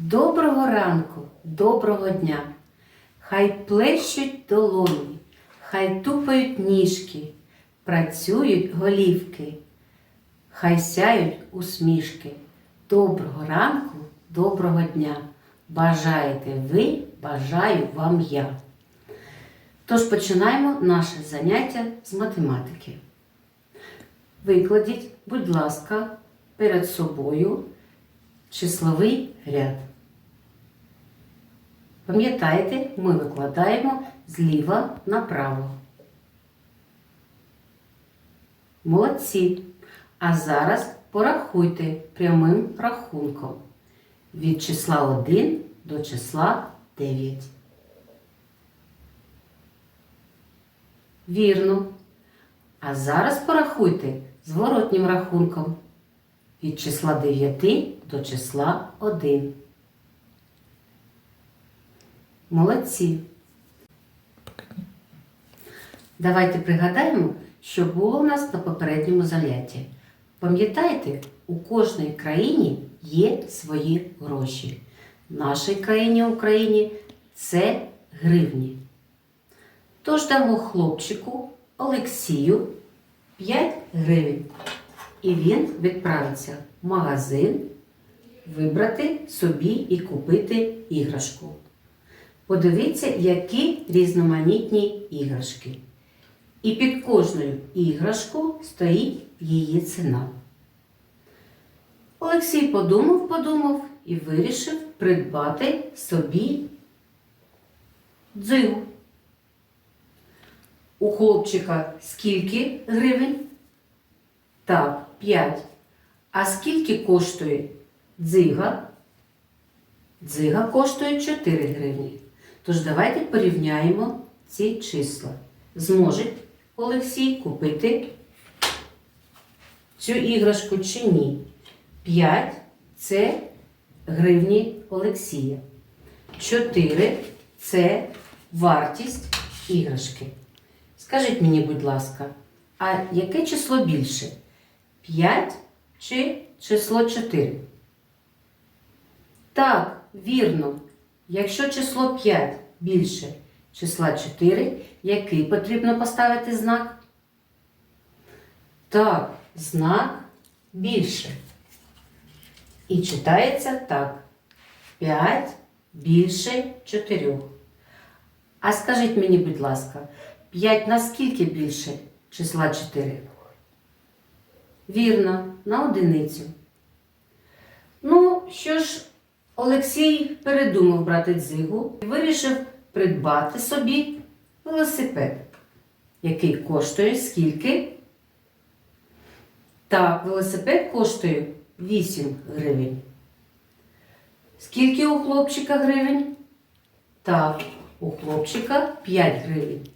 Доброго ранку, доброго дня. Хай плещуть долоні, хай тупають ніжки, працюють голівки, хай сяють усмішки. Доброго ранку, доброго дня. Бажаєте ви, бажаю вам я. Тож починаємо наше заняття з математики. Викладіть, будь ласка, перед собою числовий ряд. Пам'ятаєте, ми викладаємо зліва направо. Молодці. А зараз порахуйте прямим рахунком від числа 1 до числа 9. Вірно. А зараз порахуйте зворотнім рахунком від числа 9 до числа 1. Молодці. Давайте пригадаємо, що було у нас на попередньому занятті. Пам'ятаєте, у кожній країні є свої гроші. В нашій країні Україні це гривні. Тож дамо хлопчику Олексію 5 гривень. І він відправиться в магазин вибрати собі і купити іграшку. Подивіться, які різноманітні іграшки. І під кожною іграшку стоїть її ціна. Олексій подумав, подумав і вирішив придбати собі дзигу. У хлопчика скільки гривень? Так, 5. А скільки коштує дзига? Дзига коштує 4 гривні. Тож давайте порівняємо ці числа. Зможе Олексій купити цю іграшку чи ні? 5 це гривні Олексія. 4 це вартість іграшки. Скажіть мені, будь ласка, а яке число більше? 5 чи число 4? Так, вірно. Якщо число 5 більше числа 4, який потрібно поставити знак? Так, знак більше. І читається так. 5 більше 4. А скажіть мені, будь ласка, 5 наскільки більше числа 4? Вірно, на одиницю. Ну, що ж, Олексій передумав брати дзигу і вирішив придбати собі велосипед, який коштує скільки? Так, велосипед коштує 8 гривень. Скільки у хлопчика гривень? Так, у хлопчика 5 гривень.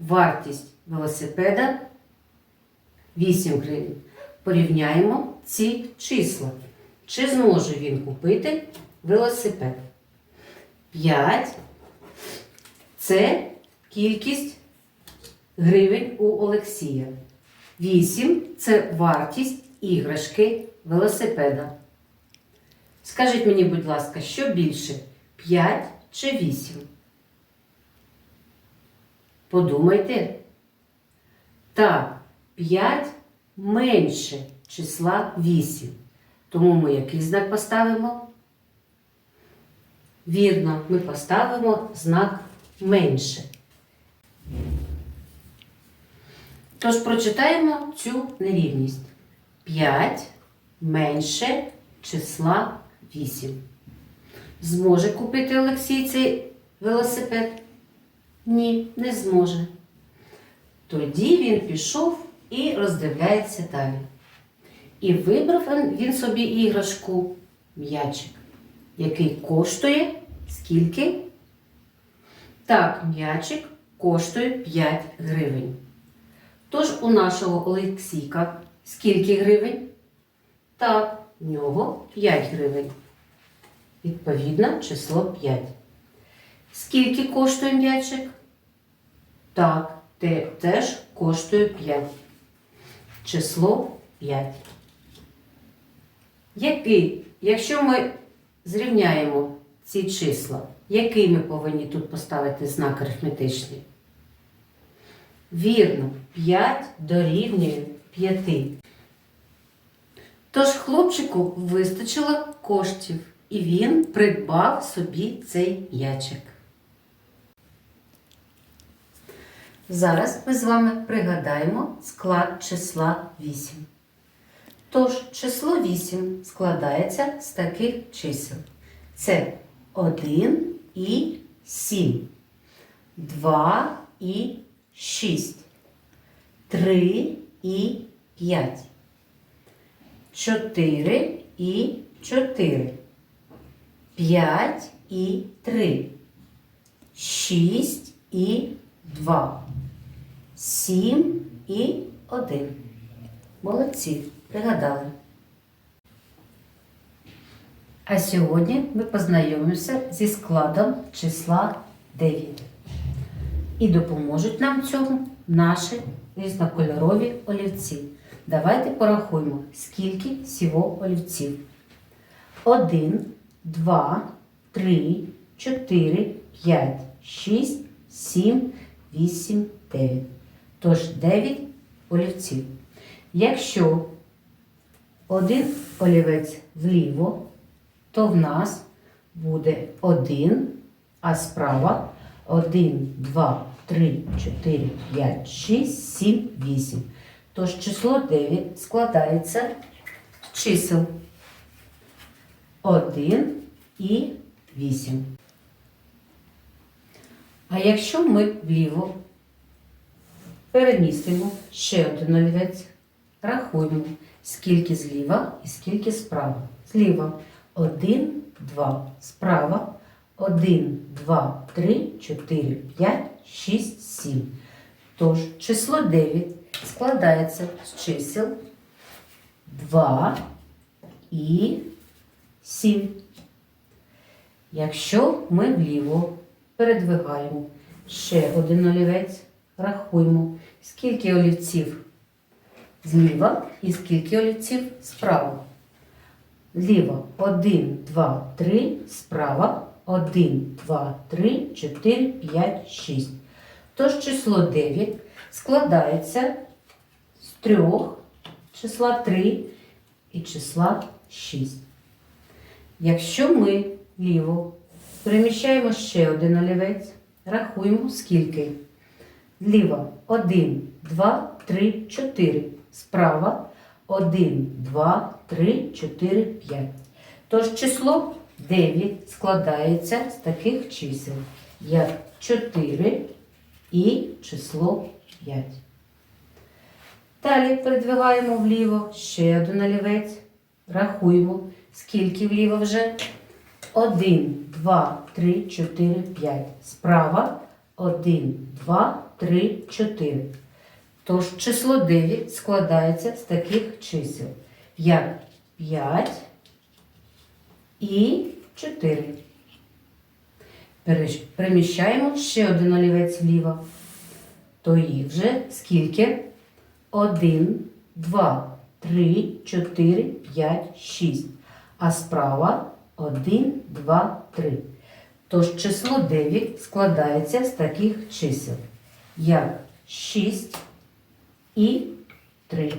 Вартість велосипеда 8 гривень. Порівняємо ці числа. Чи зможе він купити велосипед? 5 це кількість гривень у Олексія. 8 це вартість іграшки велосипеда. Скажіть мені, будь ласка, що більше? 5 чи 8? Подумайте. Так, 5 менше числа 8. Тому ми який знак поставимо? Вірно, ми поставимо знак менше. Тож прочитаємо цю нерівність. 5 менше числа 8. Зможе купити Олексій цей велосипед? Ні, не зможе. Тоді він пішов і роздивляється далі. І вибрав він- собі іграшку м'ячик, який коштує скільки? Так, м'ячик коштує 5 гривень. Тож у нашого Олексійка скільки гривень? Так, в нього 5 гривень. Відповідно, число 5. Скільки коштує м'ячик? Так, те теж коштує 5. Число 5. Який? Якщо ми зрівняємо ці числа, який ми повинні тут поставити знак арифметичний? Вірно, 5 дорівнює 5. Тож хлопчику вистачило коштів, і він придбав собі цей ячик. Зараз ми з вами пригадаємо склад числа 8. Тож число 8 складається з таких чисел. Це 1 і 7, 2 і 6, 3 і 5, 4 і 4, 5 і 3, 6 і 2, 7 і 1. Молодці, пригадали. А сьогодні ми познайомимося зі складом числа 9. І допоможуть нам цьому наші різнокольорові олівці. Давайте порахуємо, скільки всього олівців. 1, 2, 3, 4, 5, 6, 7, 8, 9. Тож 9 олівців. Якщо один олівець вліво, то в нас буде 1, а справа 1, 2, 3, 4, 5, 6, 7, 8. Тож число 9 складається з чисел 1 і 8. А якщо ми вліво перемістимо ще один олівець, рахуємо, скільки зліва і скільки справа. Зліва 1, 2, справа 1, 2, 3, 4, 5, 6, 7. Тож число 9 складається з чисел 2 і 7. Якщо ми вліво передвигаємо ще один олівець, рахуємо, скільки олівців зліва і скільки олівців справа. Зліва 1, 2, 3, справа 1, 2, 3, 4, 5, 6. Тож число 9 складається з трьох числа 3 і числа 6. Якщо ми ліво переміщаємо ще один олівець, рахуємо скільки. Зліва 1, 2, 3, 4. Справа 1, 2, 3, 4, 5. Тож число 9 складається з таких чисел, як 4 і число 5. Далі передвигаємо вліво ще один олівець. Рахуємо, скільки вліво вже. 1, 2, 3, 4, 5. Справа 1, 2, 3, 4. Тож число 9 складається з таких чисел, як 5 і 4. Переміщаємо ще один олівець вліво. То їх вже скільки? 1, 2, 3, 4, 5, 6. А справа 1, 2, 3. Тож число 9 складається з таких чисел, як 6 і 3.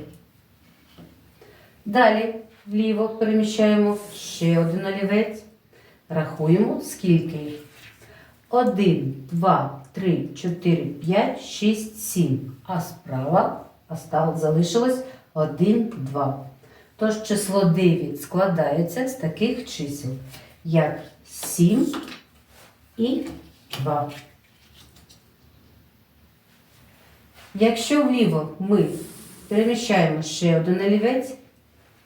Далі вліво переміщаємо ще один олівець. Рахуємо, скільки їх. 1, 2, 3, 4, 5, 6, 7. А справа осталось, залишилось 1, 2. Тож число 9 складається з таких чисел, як 7 і 2. Якщо вліво ми переміщаємо ще один олівець,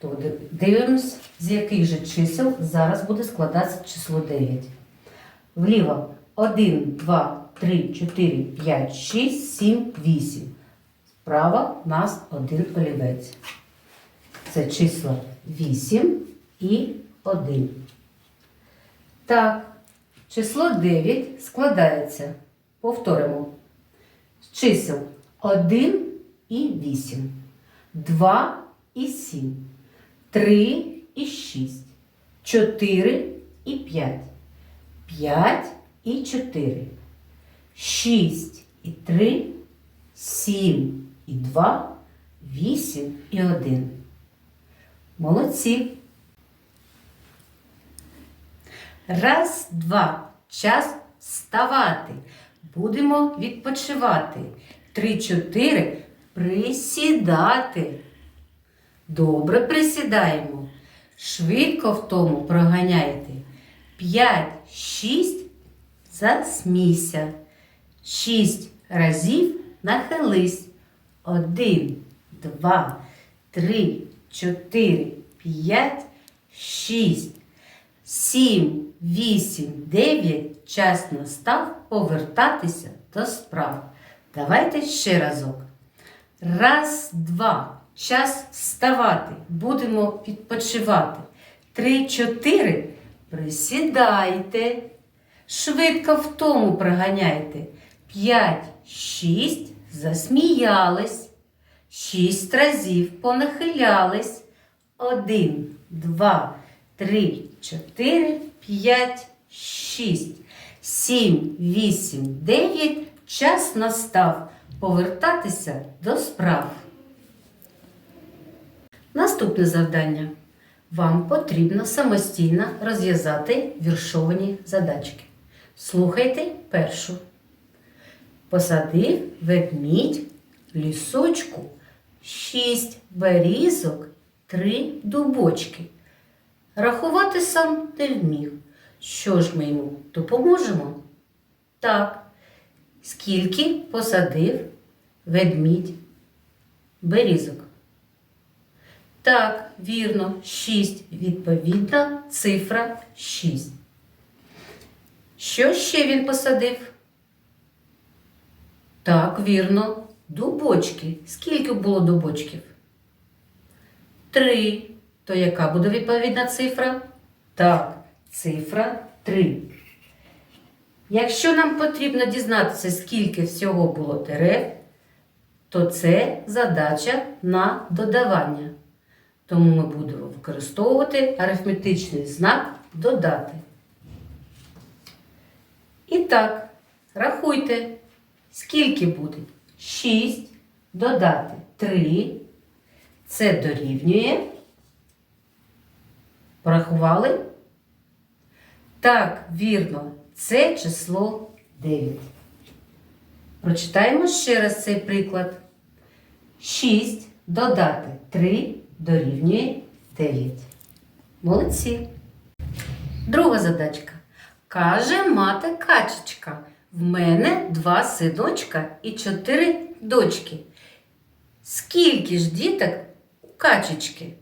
то дивимось, з яких же чисел зараз буде складатися число 9. Вліво 1, 2, 3, 4, 5, 6, 7, 8. Справа у нас один олівець. Це числа 8 і 1. Так, число 9 складається, повторимо, з чисел 1 і 8, 2 і 7, 3 і 6, 4 і 5. 5 і 4. 6 і 3, 7 і 2, 8 і 1. Молодці. Раз, два. Час вставати. Будемо відпочивати. Три, чотири. Присідати. Добре присідаємо. Швидко в тому проганяйте. П'ять, шість. Засмійся. Шість разів нахились. Один, два, три, чотири, п'ять, шість. Сім, вісім, дев'ять. Час настав повертатися до справ. Давайте ще разок. Раз, два. Час вставати. Будемо відпочивати. Три, чотири. Присідайте. Швидко в тому проганяйте. П'ять, шість. Засміялись. Шість разів понахилялись. Один, два, три, чотири, п'ять, шість, сім, вісім, дев'ять. Час настав повертатися до справ. Наступне завдання. Вам потрібно самостійно розв'язати віршовані задачки. Слухайте першу. Посадив ведмідь лісочку шість берізок, три дубочки. Рахувати сам не вмів. Що ж ми йому допоможемо? Так. Скільки посадив ведмідь берізок? Так, вірно, 6. Відповідна цифра 6. Що ще він посадив? Так, вірно, дубочки. Скільки було дубочків? Три. То яка буде відповідна цифра? Так, цифра 3. Якщо нам потрібно дізнатися, скільки всього було дерев, то це задача на додавання. Тому ми будемо використовувати арифметичний знак додати. І так, рахуйте, скільки буде 6 додати 3. Це дорівнює. Порахували? Так, вірно, це число 9. Прочитаємо ще раз цей приклад. 6 додати 3 дорівнює 9. Молодці. Друга задачка. Каже мати качечка. В мене два синочка і чотири дочки. Скільки ж діток у качечки?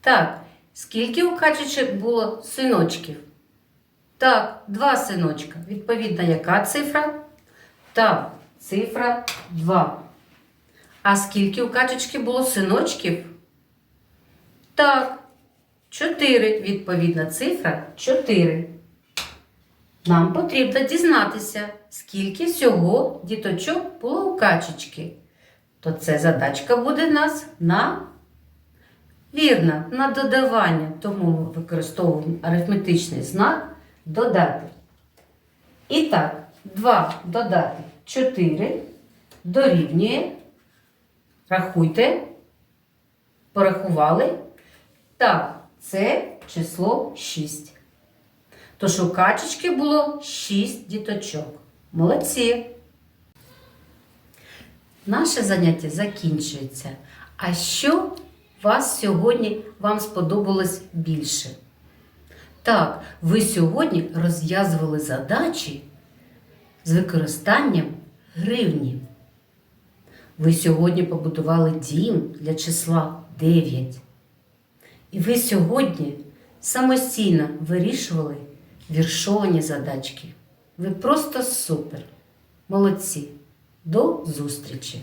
Так, скільки у качечок було синочків? Так, два синочка. Відповідна, яка цифра? Так, цифра 2. А скільки у качечки було синочків? Так, 4. Відповідна цифра 4. Нам потрібно дізнатися, скільки всього діточок було у качечки. То це задачка буде нас на вірно, на додавання. Тому ми використовуємо арифметичний знак додати. І так, 2 додати 4 дорівнює. Рахуйте. Порахували. Так, це число 6. Тож у качечки було 6 діточок. Молодці. Наше заняття закінчується. А що вас сьогодні вам сподобалось більше? Так, ви сьогодні розв'язували задачі з використанням гривні. Ви сьогодні побудували дім для числа 9. І ви сьогодні самостійно вирішували віршовані задачки. Ви просто супер! Молодці! До зустрічі!